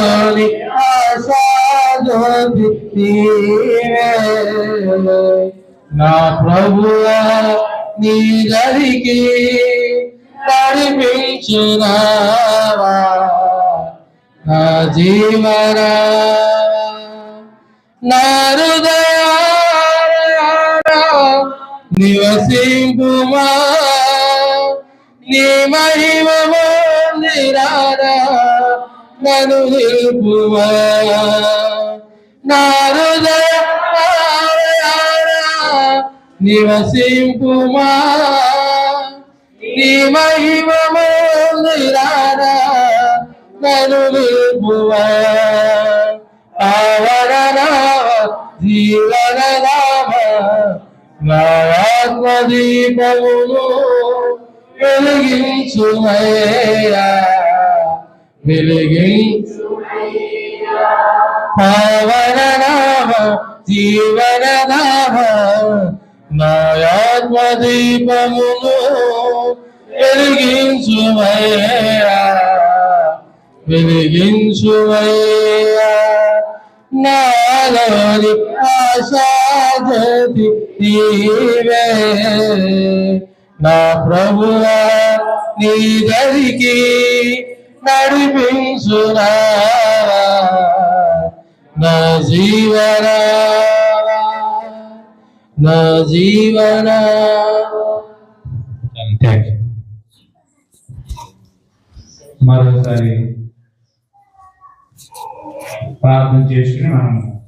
నాలోని ఆశాజ్యోతి నీవే నా ప్రభువా నీ దరికి నడిపించునావా నా జీవనా నా హృదయాన నివసింపుమా నీ మహిమ మందిరానా నను నిలుపువా. నా హృదయాన నివసింపుమా. నీ మహిమ మందిరానా నన్ను నిలుపుమా ఆవరణామ జీవననామ నా ఆత్మదీపమును వెలిగించుమయ్యా. వెలిగించు పావననామ జీవననామ నా ఆత్మదీపమును వెలిగించుమయ్యా. వెలిగించుమయ్యా. నాలోని ఆశాజతి నీవే. నా ప్రభువా నీ దరికి నడిపించునా నా జీవన? నా జీవన? మరోసారి ప్రార్థన చేసుకుని మనం